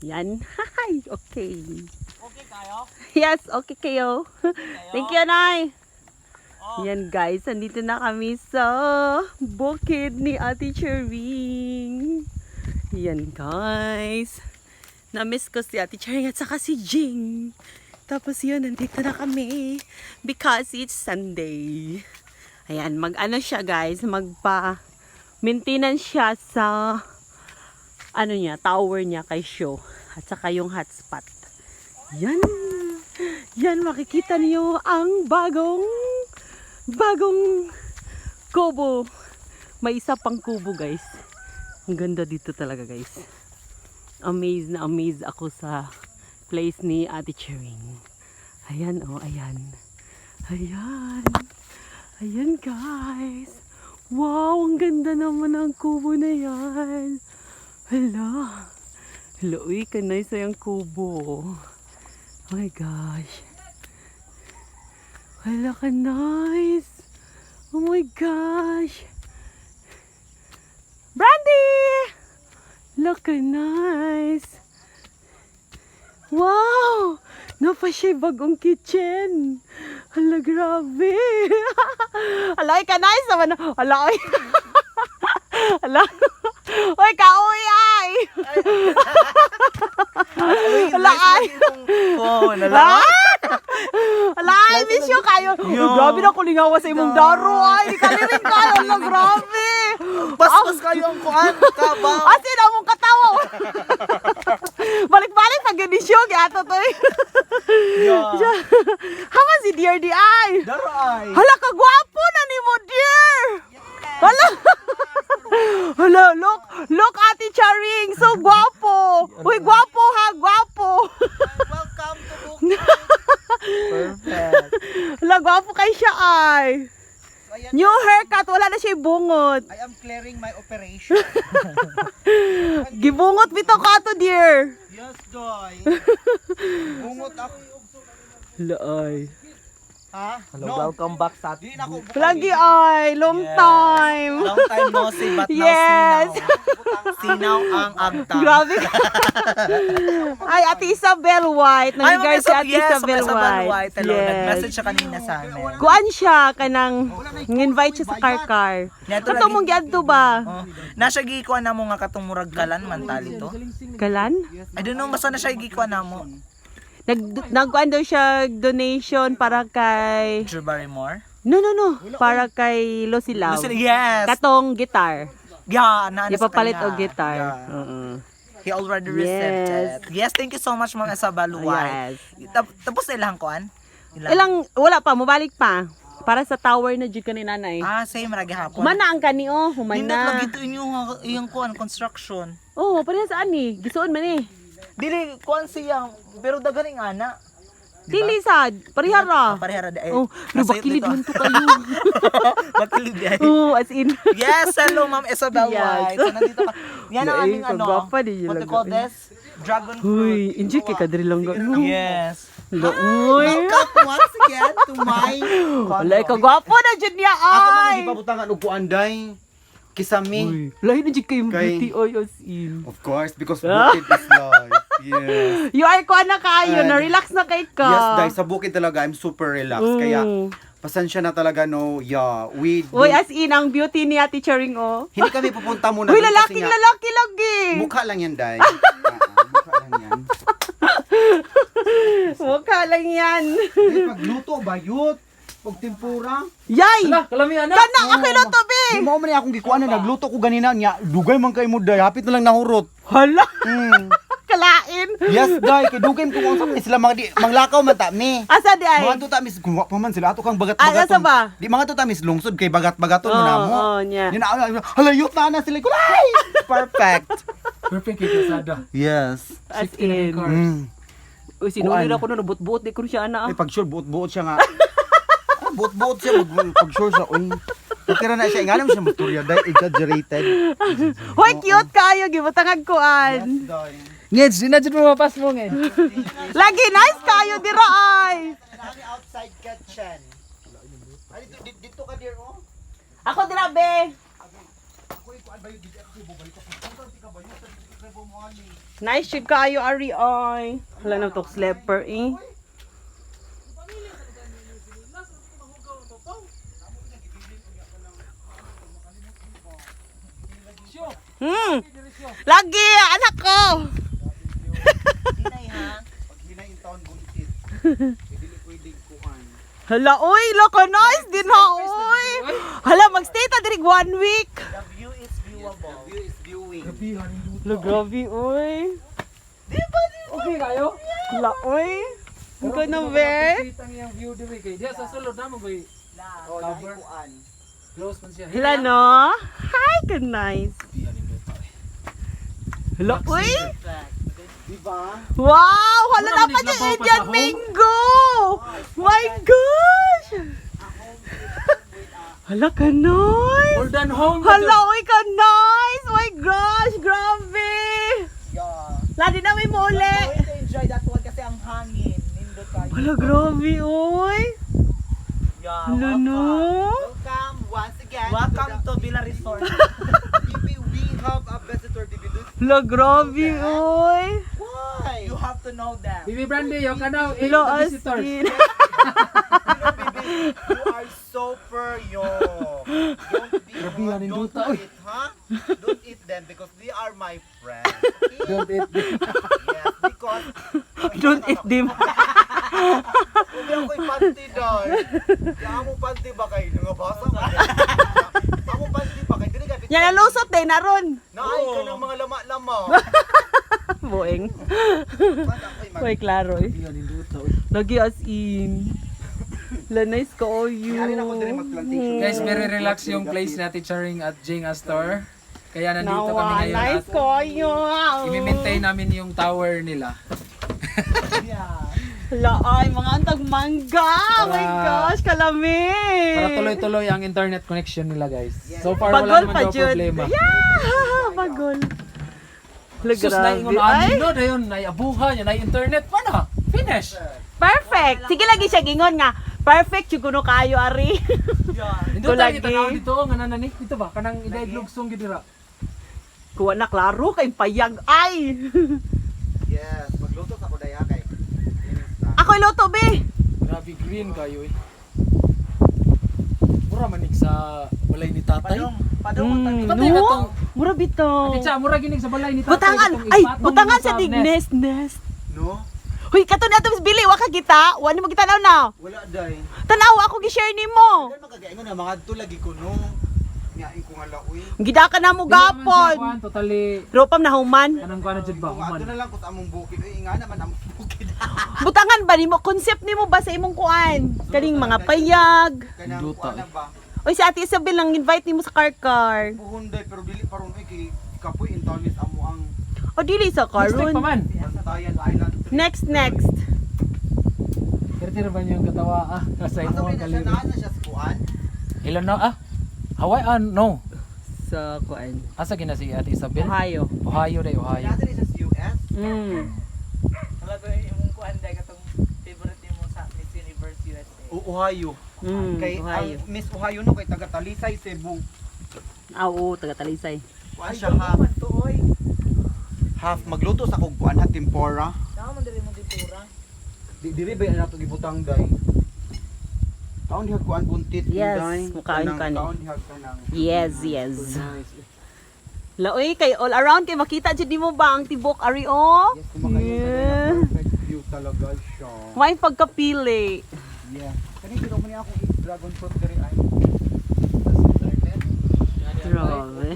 Yan. Hi, okay. Okay kayo? Yes, okay kayo. Thank you, Nay. Oh. Yan guys, andito na kami sa bukid ni Ate Chering. Yan guys. Na-miss ko si Ate Chering at saka si Jing. Tapos yun, nandito na kami. Because it's Sunday. Ayan, mag-ano siya guys, magpa maintenance siya sa ano niya, tower niya kay show. At saka yung hotspot. Yan. Yan, makikita niyo ang bagong bagong kubo. May isa pang kubo, guys. Ang ganda dito talaga, guys. Amazed na amazed ako sa place ni Ate Chering. Ayan, oh, ayan. Ayan. Ayan, guys. Wow, ang ganda naman ang kubo na yan. Hala. Hala, uy, kanay sa yung kubo. Oh my gosh. Hala ka nice. Oh my gosh. Brandy! Look ka nice. Wow! Napa siya bagong kitchen. Hala, grabe. Hala, ka nice naman. Hala. Hala. Oy, kauwi ay. Hala, ay. Phone, Ala! I miss you kayo. Yo. Oh, grabe na kulingawa sa imong daro ay. Kalirin kayo. Ala, grabe. Bastos kayo ang kuan, kabaw. Asin na mong katawa. Balik-balik pag ganisyo. Gato to eh. Yeah. Haman si Dear di ay. Daro ay. Hala, kagwapo na ni mo, Dear. Hala, look. Look, Ate Charing. So gwapo. Uy, gwapo ha. Gwapo. Welcome to Bukid. Perfect. Gwapo kay siya ay. So, ayan, New haircut, wala na siya bungot. I am clearing my operation. Gibungot bito ka to, dear. yes, Joy. Bungot ako. Laay. Ha? Hello, welcome back sa Di na ako Lagi ay, long Yes. time. Long time no see, but Yes. now sinaw. Sinaw ang agta. Grabe ay, Ate Isabel White. Ay, Nag-regard si Ate yes, Isabel White. White. Hello, Yes. nag-message siya kanina sa amin. Kuan siya, kanang, invite siya sa car-car. Kato mong giadto ba? Oh, nasa gikuan na mo nga katong murag kalan man tali to. Kalan? I don't know, basta na siya gikuan na mo. Nag, nagkuan daw siya donation para kay... Drew Barrymore. No, no, no. Para kay Losilaw. Listen, yes. Katong guitar. Yeah, na Ipapalit sa og kanya. guitar. Yeah. Oo. He already received Yes. it. Yes, thank you so much Isabel White. Yes. Tap- Tapos na ilang kuan? Ilang, wala pa, mabalik pa. Para sa tower na jud kanina nanay. Ah, same ragi hapon. Humana ang kani oh, Hindi humana. lagi ito inyong iyang kuan construction. Oh, pareha sa ani, gisuon man eh. Dili kuan siya, pero daganing ana. Dili sad, pareha ra. Parehara di ay. Oh, no bakilid man to kayo. Bakilid di ay. oh, as in. Yes, hello Ma'am Isabel Yes. White. So nandito ka. Yan ang aming ano. What do you call this? Dragon fruit. Huy, enjoy kay kadri lang ga. Yes. Uy. Welcome once again to my Wala ka gwapo na jud niya Ako man ay. hindi pabutangan og kuanday. Kisami. Uy, lahi na jud kay Kay- beauty as in. Of course, because bukid is life. Yes. You are kuan na kayo, Ay. na relax na kay ka. Yes, dahil sa bukid talaga, I'm super relaxed. Kaya, Mm. pasensya na talaga, no, yeah, we, Uy, as in ang beauty ni Ate Charing oh. hindi kami pupunta muna. Uy, dun kasi lalaking nga, lalaki lagi. Mukha lang yan, Day. Ah, ah, mukha lang yan. Mukha lang yan. Eh, pagluto, bayot. Pag tempura. Yay! kalami anak. Kana ako no to be. Di mo man akong gikuan na nagluto ko ganina niya. Dugay man kay mo, Day. Hapit na lang nahurot. Hala, Mm. kalain. Yes, Day. Kay dugay ko kung saan sila mga di, manglakaw man ta, me. Asa di ay? Mga to tamis, gumawa pa man sila. Ato kang Ah, bagat-bagaton. nasa ba? Di mga to tamis lungsod kay bagat-bagaton mo Oo, na mo. oo, niya. Yun na, halayot na na sila. Kulay! Perfect. Perfect kay kasada. Yes. As in. Mm. Uy, sinuli na ko na nabut-buot. Di ko siya na. Ay, pag sure, buot-buot siya nga. buot-buot siya. Mag, pag sure siya, uy. Pagkira na siya, nga naman siya magturya. Dahil exaggerated. Hoy, cute kayo. Gibutangag kuan. Ngeds, di na dyan mo mapas mo nged. Lagi nice kayo dira ay. Nami outside kitchen. Dito dito, ka dear oh. Ako dira be. Ako ito ay bayo dito ako bubalik ko. Ang ka bayo sa Nice shit kayo, Ari, ay. Wala na to slipper, eh. Hmm. Lagi, anak ko. Hinay ha. Pag hinay in town buntit. Dili pwedeng kuan. Hala, oy, loko nice din ha, oy. Hala, magstay ta dirig one week. The view is viewable. View is viewing. Hala, grabe, oy. Okay kayo? Hala, oy. Ang. Kita ang view diri kay diya sa sulod na mo bay. Oh, Cover. kuan. Close man siya. Hala, no? Hi, good nice. Hala, oy. Diba? Wow, hala Wala na man pa yung Indian mango. My gosh. Hala, ka nice. More than home. Hala, oy, ka nice. My gosh, grabe. Yeah. Ladi na may muli. Going to enjoy that one kasi ang hangin. Nindot kayo. Hala, grabe, oy. Yeah, Hala, welcome. no. Welcome once again Welcome to Villa Resort. We have a Hala, grabe, oy. Why? You have to know them. Bibi Brandy, yung kanaw, eh, Hello, the visitors. Astin. Hello, baby. You are super young. Don't be Grabe yan, don't induta, oy. eat, huh? Don't eat them because they are my friends. Don't eat them. Yes, because Don't eat them. Hindi ako ipanti dahil. Kaya amo panti ba kayo? Nangabasa ka. Amo panti ba kayo? Dili ka Yan ang lusot din, naron. Naay ka ng mga lama-lama. Mag- Uy, klaro, eh. Lagi as in. La nice ko, oh, you. Din mag-plantation. Guys, very relax yung place natin Charing at Jing Astor. Kaya nandito kami ngayon nice ko, you. i-maintain namin yung tower nila. Yeah. Hala, ay, mga antag mangga. Oh my gosh, kalami. Para tuloy-tuloy ang internet connection nila guys. So far Pagol wala naman daw problema. Yeah. Hala, Sus, na grabe. ingon Ay, ano dayon, na abuha niya, na internet pa na. Finish. perfect. Sige lagi siya gingon nga. Perfect, yung kuno kayo, Ari. Yeah. Kulagi. tayo kita na dito, nga nanani. Dito ba? Kanang iday lugsong gidira. Kuha na klaro kay payag. Ay! Yes, magluto sa kudaya kay. Inis na. Ako iloto, be. Grabe green kayo eh. Mura manig sa balay ni tatay. Padong, padong Mm, Patay ka tong. Mura bitaw. Ati sa mura ginig sa balay ni tatay. Butangan. Ay, ipatong butangan mo sa dig nest, nest. No? Huy, kato na ito, Billy, wa ka kita. Wani mo kita na na. Wala day. Tanaw ako gi-share nimo. Dahil magkagaingon na mga tulagi ko no. Ngain ko nga laoy. Gida ka na mo gapon. Totally. Ropam na human. Anong kuha na dyan ba? Kung ato Human. na lang ko sa among bukid. Uy, nga naman among. Butangan ba nimo? Concept nimo ba sa imong kuan? Kaning mga payag. Kanang Luto, kuha na eh. ba? Oy, si Ate Isabel lang invite nimo sa car car. Puhunday pero dili paron uy kay kapoy in town is amo ang O dili sa pa man. Bantayan Island. Next, next. Tira-tira ba niyo yung katawa ah? Kasay Asa mo ba ang na siya kaliro. naan na siya sa kuan? Ilan na ah? Hawaii ah, no. Sa kuan. Asa gina si Ate Isabel? Ohio. Ohio day, Ohio. Nasa siya sa US. Mm. Wala ko yung kuhan dahil katong favorite mo sa Miss Universe USA. O Ohio. Mm. Kay Ohio. ang Miss Ohio no kay taga Talisay Cebu. Ah, oo, taga Talisay. Kuan siya oy. Half magluto sa kog kuan ha tempura. Tama man diri mo ditura. Di diri ba na to gibutang day. Kaon diha kuan buntit Yes, day. mukaon Kanang- ka ni. Kaon diha kanang. Yes, yes. Nice. Laoy kay all around kay makita jud nimo ba ang tibok ari oh? Yes, kumakain Yeah. perfect view talaga siya. May pagkapili. Yeah. Kani pero mo niya ako eh, dragon fruit diri ay. Grabe.